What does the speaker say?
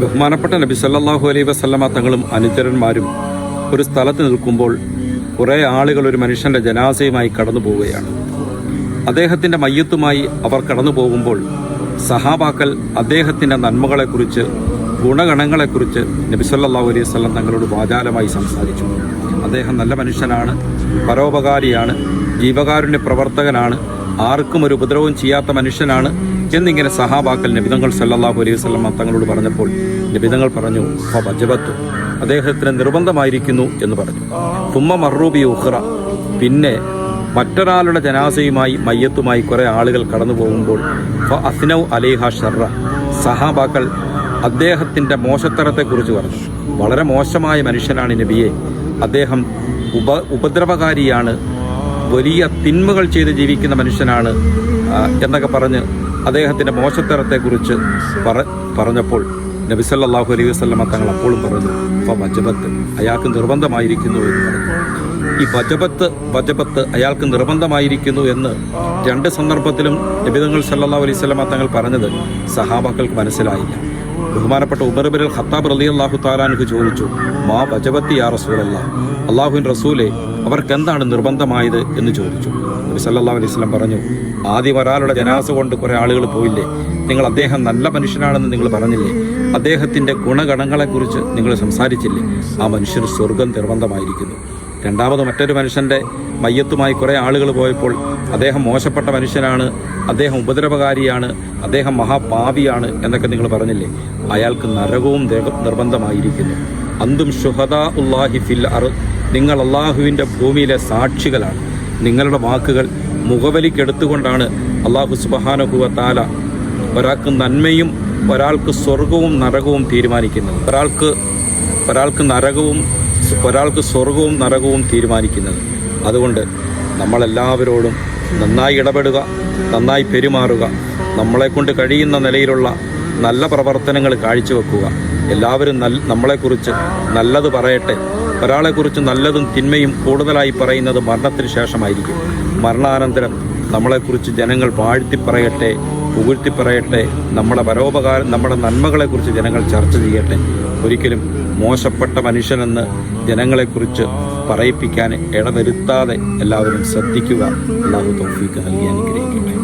ബഹുമാനപ്പെട്ട നബി സല്ലാഹു അലൈ വസല്ലമ തങ്ങളും അനുചരന്മാരും ഒരു സ്ഥലത്ത് നിൽക്കുമ്പോൾ കുറേ ആളുകൾ ഒരു മനുഷ്യന്റെ ജനാസയുമായി കടന്നു പോവുകയാണ്. അദ്ദേഹത്തിന്റെ മയ്യത്തുമായി അവർ കടന്നു പോകുമ്പോൾ സഹാബാക്കൾ അദ്ദേഹത്തിന്റെ നന്മകളെക്കുറിച്ച് ഗുണഗണങ്ങളെക്കുറിച്ച് നബി സല്ലല്ലാഹു അലൈഹി വസ്ലം തങ്ങളോട് വാചാലമായി സംസാരിച്ചു. അദ്ദേഹം നല്ല മനുഷ്യനാണ് പരോപകാരിയാണ് ജീവകാരുണ്യ പ്രവർത്തകനാണ് ആർക്കും ഒരു ഉപദ്രവവും ചെയ്യാത്ത മനുഷ്യനാണ് എന്നിങ്ങനെ സഹാബാക്കൽ നബിതങ്ങൾ സല്ലാഹു അലൈഹി വസല്ലം തങ്ങളോട് പറഞ്ഞപ്പോൾ നബിതങ്ങൾ പറഞ്ഞു ഫജബത്തു അദ്ദേഹത്തിന് നിർബന്ധമായിരിക്കുന്നു എന്ന് പറഞ്ഞു. തുമ്മ മറൂബി ഉഹ്റ പിന്നെ മറ്റൊരാളുടെ ജനാസയുമായി മയ്യത്തുമായി കുറേ ആളുകൾ കടന്നു പോകുമ്പോൾ ഫ അലേഹ ഷർറ സഹാബാക്കൾ അദ്ദേഹത്തിന്റെ മോശത്തരത്തെക്കുറിച്ച് പറഞ്ഞു. വളരെ മോശമായ മനുഷ്യനാണ് നബിയെ. അദ്ദേഹം ഉപ ഉപദ്രവകാരിയാണ് വലിയ തിന്മകൾ ചെയ്ത് ജീവിക്കുന്ന മനുഷ്യനാണ് എന്നൊക്കെ പറഞ്ഞ് അദ്ദേഹത്തിന്റെ മോശത്തരത്തെക്കുറിച്ച് പറ പറഞ്ഞപ്പോൾ നബിസല്ലാഹു അലൈഹി വസല്ലമ തങ്ങൾ അപ്പോഴും പറഞ്ഞു അപ്പോൾ വജബത്ത് അയാൾക്ക് നിർബന്ധമായിരിക്കുന്നു എന്ന് പറഞ്ഞു. ഈ വജബത്ത് വജബത്ത് അയാൾക്ക് നിർബന്ധമായിരിക്കുന്നു എന്ന് രണ്ട് സന്ദർഭത്തിലും നബിതങ്ങൾ സല്ലല്ലാഹു അലൈഹി വസല്ലമ തങ്ങൾ പറഞ്ഞത് സഹാബാക്കൾക്ക് മനസ്സിലായില്ല. ബഹുമാനപ്പെട്ട ഉമർബിൻ ഖത്താബ് റലി അള്ളാഹു താലാനുക്ക് ചോദിച്ചു മാ വജബത്തി യാ റസൂലല്ല അള്ളാഹുവിൻ റസൂലെ അവർക്ക് എന്താണ് നിർബന്ധമായത്? എന്ന് ചോദിച്ചു. നബി സല്ലാ അലൈഹി സ്വലം പറഞ്ഞു ആദ്യം ഒരാളുടെ ജനാസ കൊണ്ട് കുറേ ആളുകൾ പോയില്ലേ? നിങ്ങൾ അദ്ദേഹം നല്ല മനുഷ്യനാണെന്ന് നിങ്ങൾ പറഞ്ഞില്ലേ? അദ്ദേഹത്തിന്റെ ഗുണഗണങ്ങളെക്കുറിച്ച് നിങ്ങൾ സംസാരിച്ചില്ലേ? ആ മനുഷ്യന് സ്വർഗം നിർബന്ധമായിരിക്കുന്നു. രണ്ടാമത് മറ്റൊരു മനുഷ്യന്റെ മയ്യത്തുമായി കുറേ ആളുകൾ പോയപ്പോൾ അദ്ദേഹം മോശപ്പെട്ട മനുഷ്യനാണ് അദ്ദേഹം ഉപദ്രവകാരിയാണ് അദ്ദേഹം മഹാപാവിയാണ് എന്നൊക്കെ നിങ്ങൾ പറഞ്ഞില്ലേ? അയാൾക്ക് നരകവും നിർബന്ധമായിരിക്കുന്നു. അന്തും ഷുഹദാ ഉല്ലാഹി ഫിൽ അർ നിങ്ങൾ അള്ളാഹുവിന്റെ ഭൂമിയിലെ സാക്ഷികളാണ്. നിങ്ങളുടെ വാക്കുകൾ മുഖവലിക്കെടുത്തുകൊണ്ടാണ് അള്ളാഹു സുബഹാനഹുവ താല ഒരാൾക്ക് നന്മയും ഒരാൾക്ക് സ്വർഗവും നരകവും തീരുമാനിക്കുന്നത്. ഒരാൾക്ക് ഒരാൾക്ക് നരകവും ഒരാൾക്ക് സ്വർഗവും നരകവും തീരുമാനിക്കുന്നത്. അതുകൊണ്ട് നമ്മളെല്ലാവരോടും നന്നായി ഇടപെടുക നന്നായി പെരുമാറുക നമ്മളെക്കൊണ്ട് കഴിയുന്ന നിലയിലുള്ള നല്ല പ്രവർത്തനങ്ങൾ കാഴ്ചവെക്കുക. എല്ലാവരും നൽ നമ്മളെക്കുറിച്ച് നല്ലത് പറയട്ടെ. ഒരാളെക്കുറിച്ച് നല്ലതും തിന്മയും കൂടുതലായി പറയുന്നത് മരണത്തിന് ശേഷമായിരിക്കും. മരണാനന്തരം നമ്മളെക്കുറിച്ച് ജനങ്ങൾ വാഴ്ത്തി പറയട്ടെ പുകഴ്ത്തി പറയട്ടെ നമ്മുടെ പരോപകാരം നമ്മുടെ നന്മകളെക്കുറിച്ച് ജനങ്ങൾ ചർച്ച ചെയ്യട്ടെ. ഒരിക്കലും മോശപ്പെട്ട മനുഷ്യനെന്ന് ജനങ്ങളെക്കുറിച്ച് പറയിപ്പിക്കാൻ ഇടവരുത്താതെ എല്ലാവരും ശ്രദ്ധിക്കുക. അള്ളാഹു തൗഫീക്ക് നൽകി അനുഗ്രഹിക്കട്ടെ.